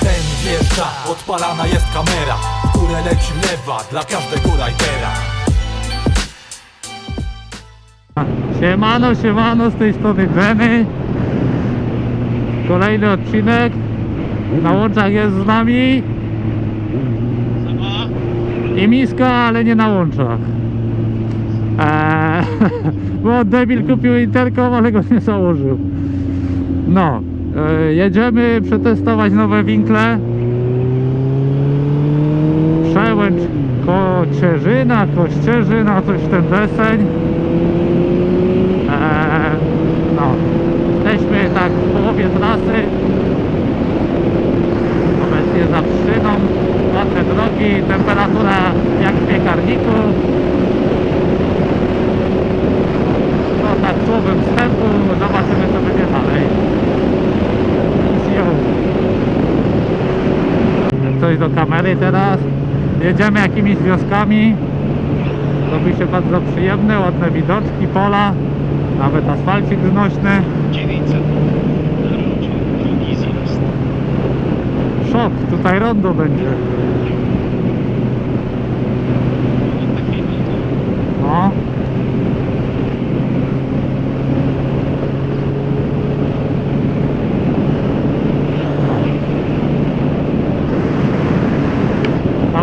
Ten wjeżdża, odpalana jest kamera W górę leci lewa dla każdego rajdera. Siemano, siemano, z tej strony Benny Kolejny odcinek. Na łączach jest z nami. I Miska, ale nie na łączach. Eee, Bo debil kupił interkom, ale go nie założył. No Jedziemy przetestować nowe winkle Przełęcz Kocierzyna, Kościerzyna, coś w ten deseń Eee, no, jesteśmy tak w połowie trasy. Obecnie za przyczyną, ładne drogi, temperatura jak w piekarniku. No tak słowem wstępu, zobaczymy co będzie dalej. Siu. Coś kamery teraz. Jedziemy jakimiś wioskami. Robi się bardzo przyjemne, ładne widoczki, pola, nawet asfalcik znośny. 900 na rundzie, drugi zjazd. Szok, tutaj rondo będzie. Takie No.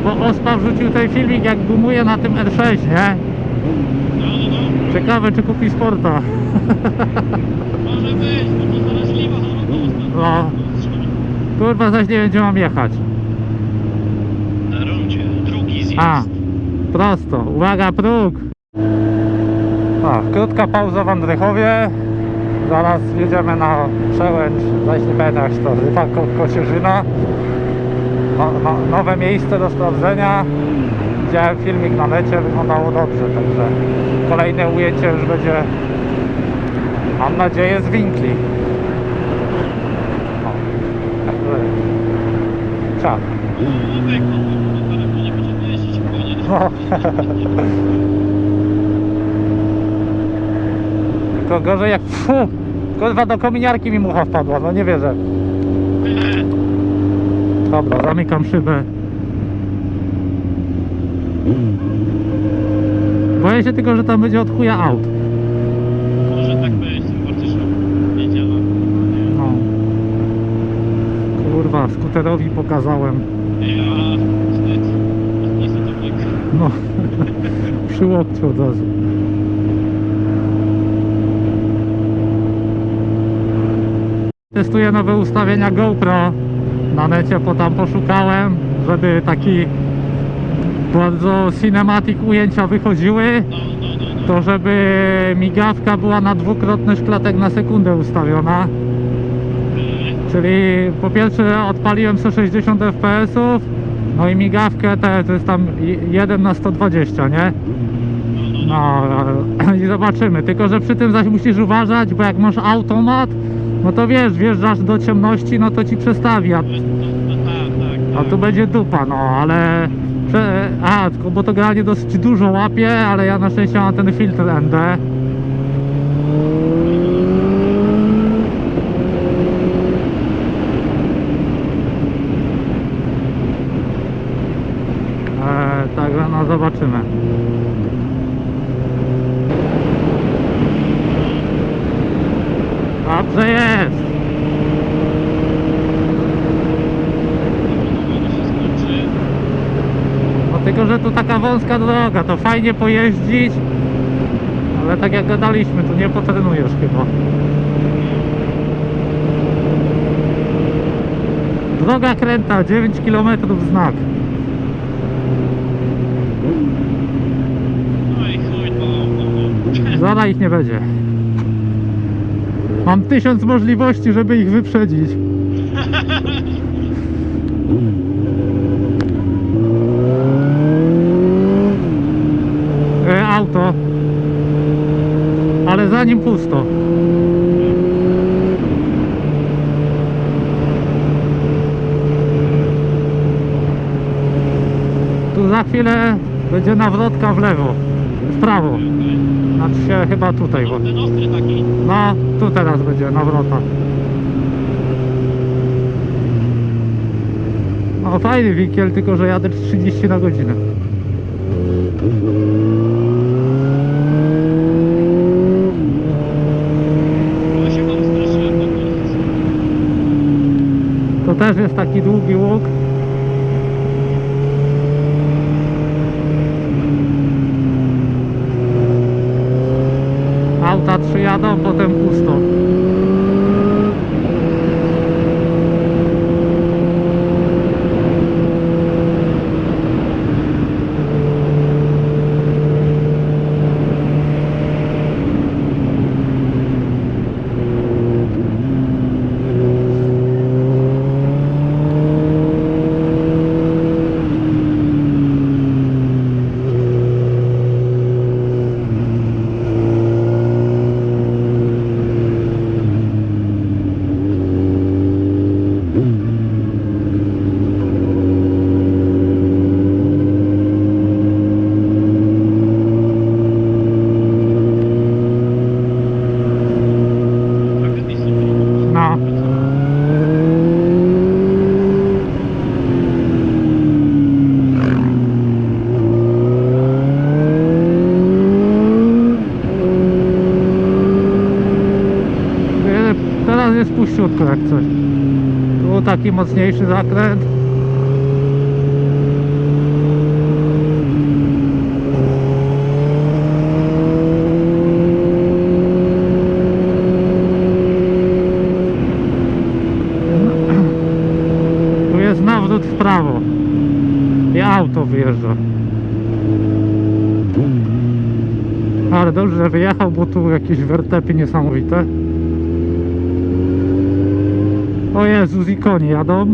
No wrzucił ten filmik jak gumuje na tym R6, nie? Ciekawe czy kupi sporta. może być, bo to zaraźliwa choroba. No. Kurwa zaś nie gdzie mam jechać. Na rundzie, drugi zjazd. A, prosto. Uwaga, próg. A, krótka pauza w Andrychowie. Zaraz jedziemy na przełęcz, zaś nie pamiętam jak się to nazywa, Ko Kocierzyna. No, no, nowe miejsce do sprawdzenia. Widziałem filmik na necie, wyglądało dobrze, także kolejne ujęcie już będzie, mam nadzieję, z winkli. No, no. Tylko gorzej jak... Kurwa do kominiarki mi mucha wpadła, no nie wierzę. Dobra, zamykam szybę. Boję się tylko, że tam będzie od chuja aut. Może tak być, bardziej, że nie działa. No. Kurwa, skuterowi pokazałem. Ja, wstyd. No, przy łokciu od razu. Testuję nowe ustawienia GoPro na necie, po tam poszukałem, żeby taki bardzo cinematic ujęcia wychodziły, to żeby migawka była na dwukrotność klatek na sekundę ustawiona. Czyli po pierwsze odpaliłem 160 fps, no i migawkę to jest tam 1 na 120, nie? No i zobaczymy. Tylko, że przy tym zaś musisz uważać, bo jak masz automat, no to wiesz, wjeżdżasz do ciemności, no to ci przestawi, a, a tu będzie dupa, no ale... Prze, a, bo to generalnie dosyć dużo łapie, ale ja na szczęście mam ten filtr ND. E, także no zobaczymy. Dobrze jest. No tylko, że tu taka wąska droga, to fajnie pojeździć, ale tak jak gadaliśmy, tu nie potrenujesz chyba. Droga kręta, 9 km znak. No. Zara ich nie będzie. Mam tysiąc możliwości, żeby ich wyprzedzić. E, auto. Ale za nim pusto. Tu za chwilę będzie nawrotka w lewo, w prawo. Znaczy się chyba tutaj, bo... No, tu teraz będzie nawrota. O, fajny winkiel, tylko że jadę 30 na godzinę. To też jest taki długi łuk. Auta trzy jadą, potem pusto. Trochę disy. No. Nie, Teraz jest puściutko jak coś. Tu taki mocniejszy zakręt. Tu jest nawrót w prawo. I auto wyjeżdża. Ale dobrze, że wyjechał, bo tu jakieś wertepy niesamowite. O Jezus, i konie jadą.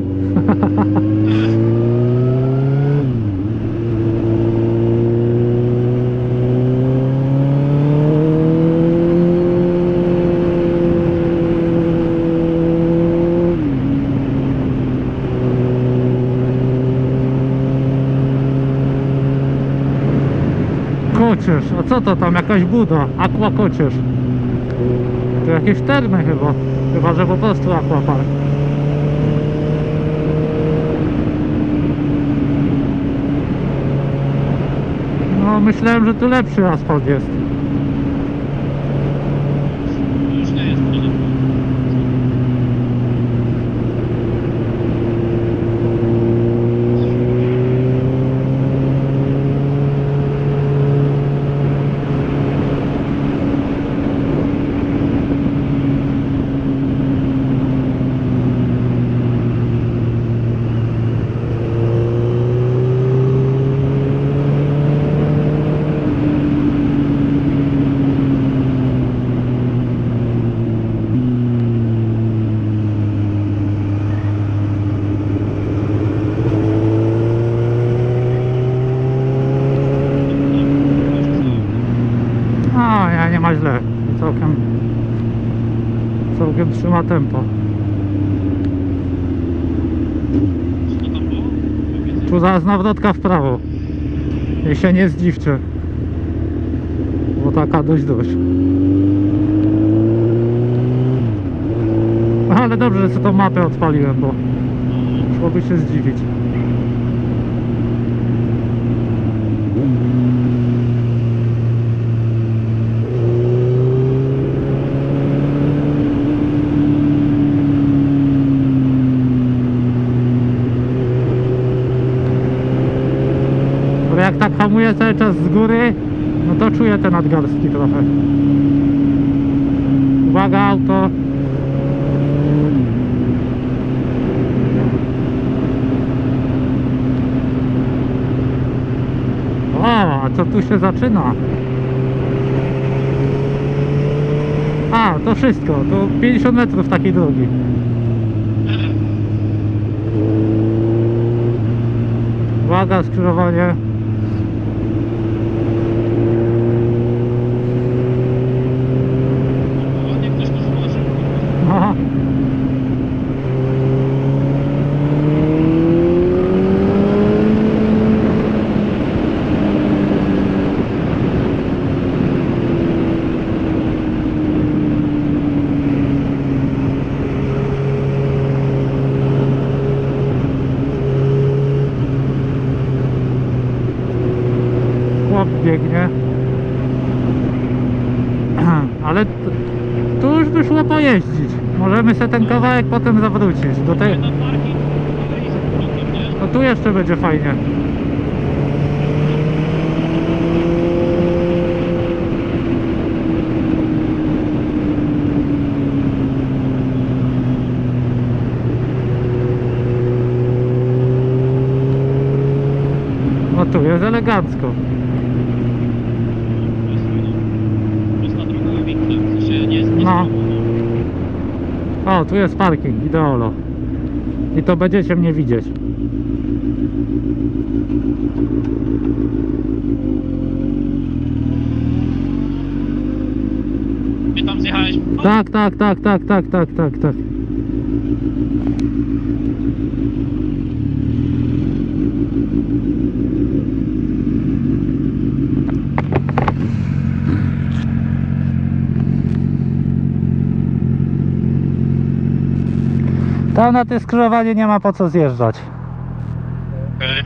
Kocierz, a co to tam? Jakaś buda? Aqua Kocierz. To jakieś termy chyba. Chyba, że po prostu aquapark. No myślałem, że tu lepszy asfalt jest. To już nie jest tyle. A, ja nie ma źle. Całkiem, całkiem trzyma tempo. Tu zaraz nawrotka w prawo. I się nie zdziwcie. Bo taka dość dość. Ale dobrze, że sobie tą mapę odpaliłem, bo szłoby się zdziwić. Tak hamuję cały czas z góry, no to czuję te nadgarstki trochę. Uwaga, auto. O, a co tu się zaczyna? A, to wszystko. To 50 metrów takiej drogi. Uwaga, skrzyżowanie. Ładnie ktoś to złożył. Aha. biegnie. Ale t- tu już by szło pojeździć. Sobie ten kawałek potem zawrócić. Do tej... No tu jeszcze będzie fajnie. No tu jest elegancko. Prosta droga winklem, w sensie nie jest nie No. no. O, tu jest parking, ideolo. I to będziecie mnie widzieć. Ty tam zjechałeś? Tak, tak, tak, tak, tak, tak, tak, tak. Tam na te skrzyżowanie nie ma po co zjeżdżać. Okej.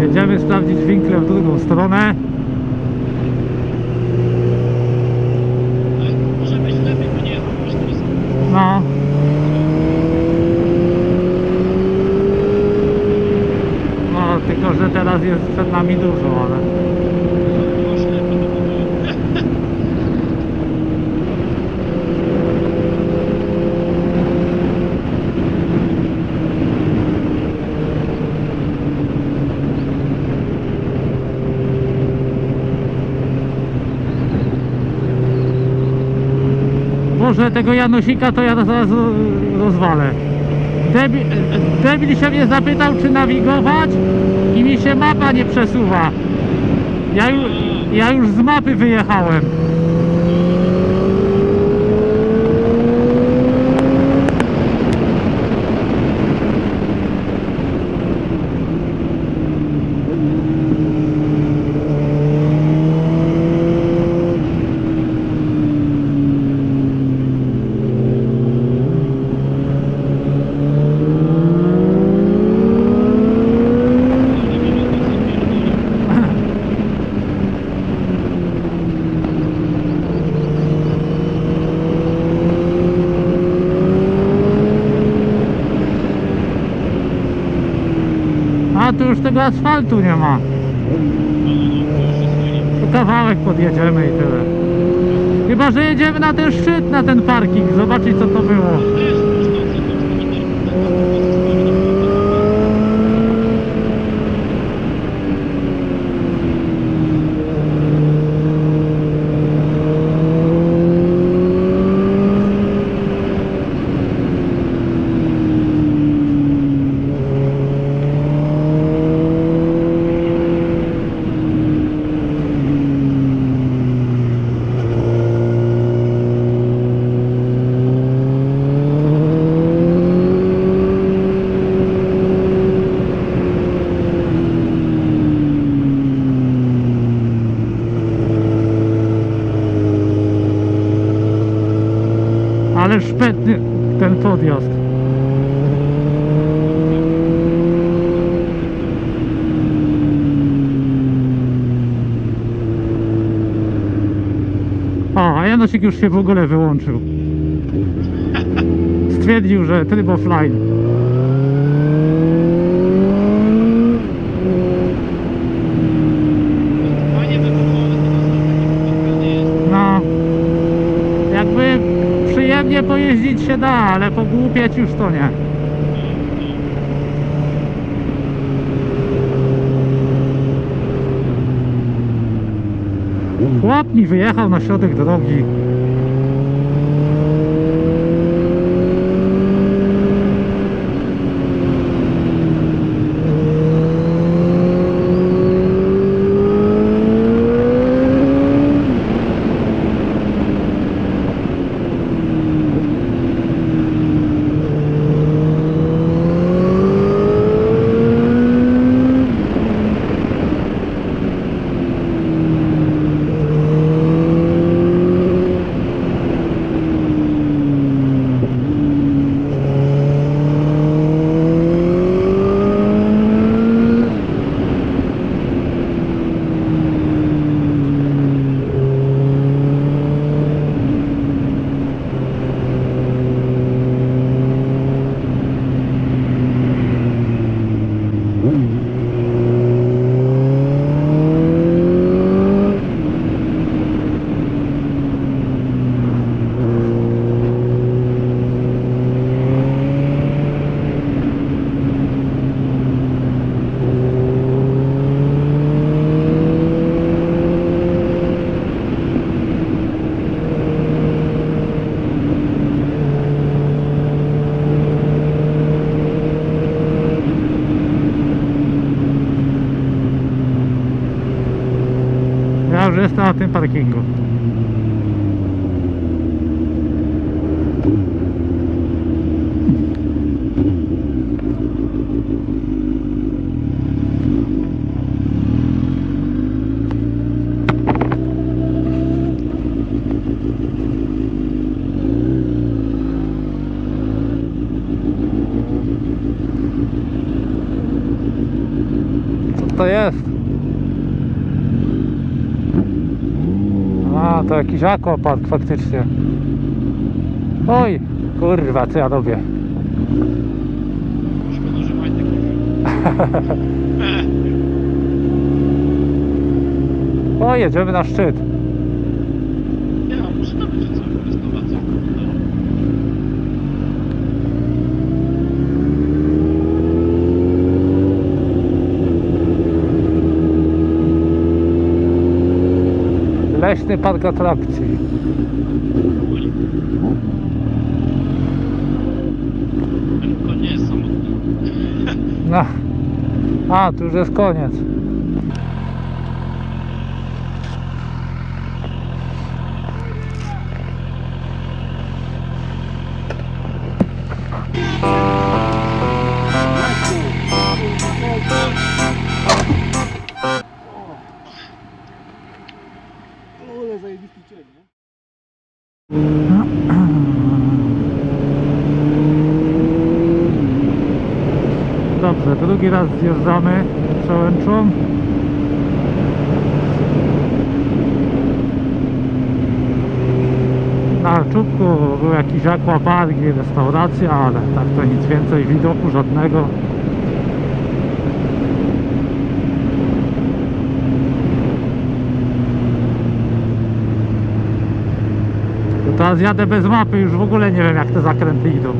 Jedziemy sprawdzić winkle w drugą stronę. Ale może być lepiej, bo nie jest jakoś trasa. No. No, tylko że teraz jest przed nami dużo, ale... Było ślepy, to było. Boże, tego Janosika to ja zaraz ro- rozwalę. Debil, debil się mnie zapytał, czy nawigować i mi się mapa nie przesuwa. Ja, ja już z mapy wyjechałem. Tego asfaltu nie ma. To kawałek podjedziemy i tyle. Chyba, że jedziemy na ten szczyt, na ten parking, zobaczyć co to było. Szpetny ten podjazd. O, a Janosik już się w ogóle wyłączył. Stwierdził, że tryb offline. No, jakby przyjemnie pojeździć się da, ale pogłupieć już to nie. Chłop mi wyjechał na środek drogi. Już jestem na tym parkingu. Co to jest? A, to jakiś aquapark faktycznie. Oj, kurwa, co ja robię? Szkoda, że Wojtek nie wziął. O, jedziemy na szczyt. Nie, a może to będzie cała restauracja. Leśny park atrakcji. No. A, tu już jest koniec. Drugi raz zjeżdżamy przełęczą. Na czubku był jakiś aquapark i restauracja, ale tak to nic więcej widoku żadnego. Teraz jadę bez mapy, już w ogóle nie wiem jak te zakręty idą.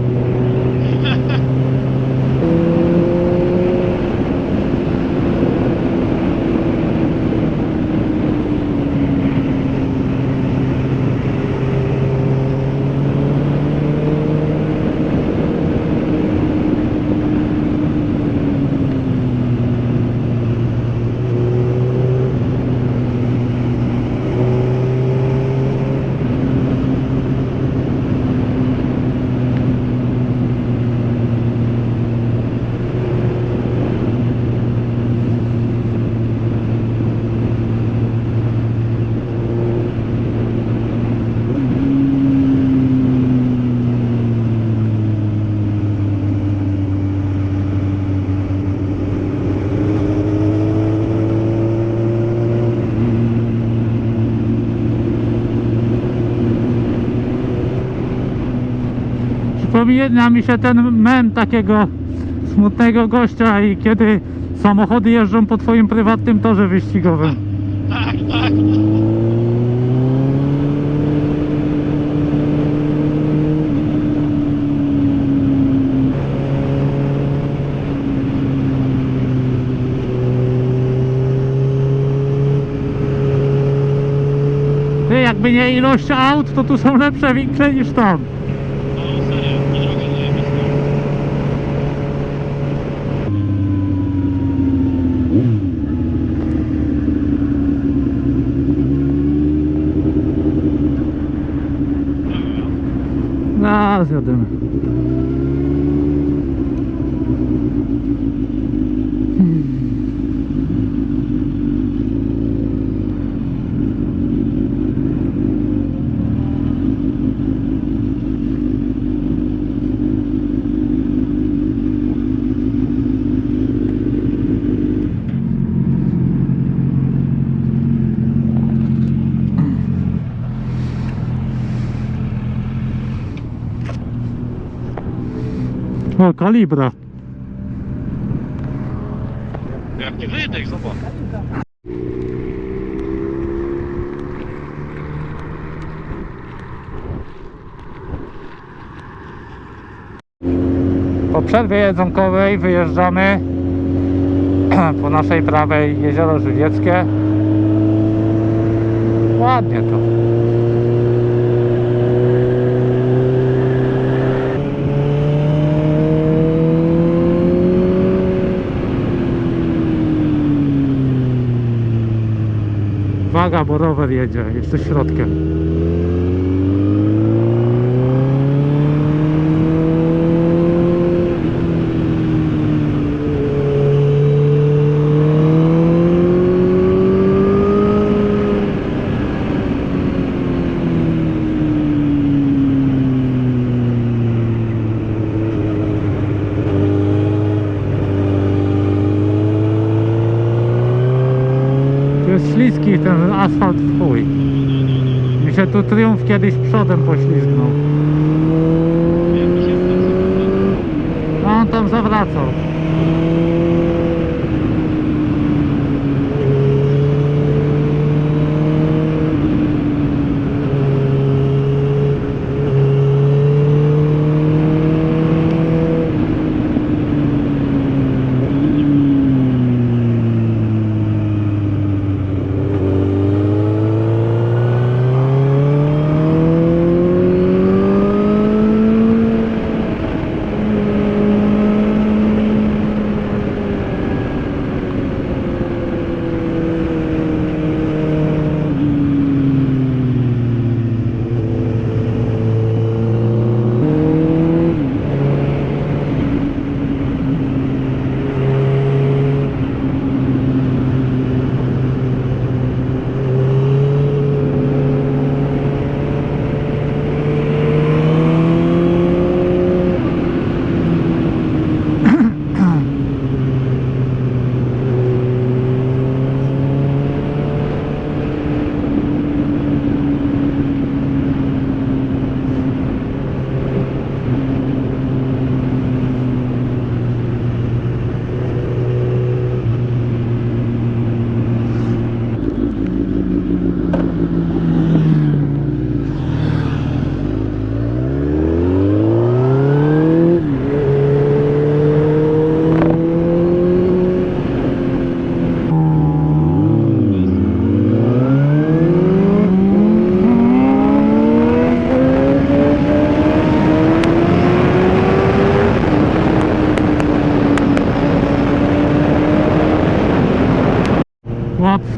Przypomina mi się ten mem takiego smutnego gościa i kiedy samochody jeżdżą po twoim prywatnym torze wyścigowym. Tak, tak. Jakby nie ilość aut, to tu są lepsze większe niż tam. No serio, nie droga zajebista. Zaraz jadymy. O, kalibra. Jaki wydech, zobacz. Po przerwie jedzonkowej wyjeżdżamy po naszej prawej jezioro Żywieckie. Ładnie to. Uwaga, bo rower jedzie, jeszcze środkiem. Tu jest śliski ten asfalt w chuj. Mi się tu triumf kiedyś przodem poślizgnął. Jak mi się w końcu A on tam zawracał.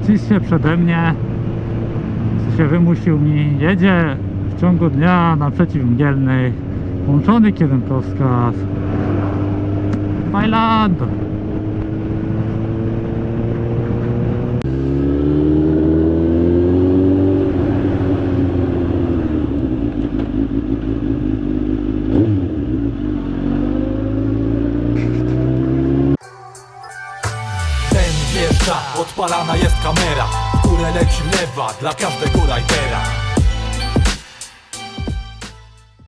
Wciśnie przede mnie. Się wymusił mi. Jedzie w ciągu dnia na przeciwmgielnej. Włączony kierunkowskaz. Bailando. Dla rajdera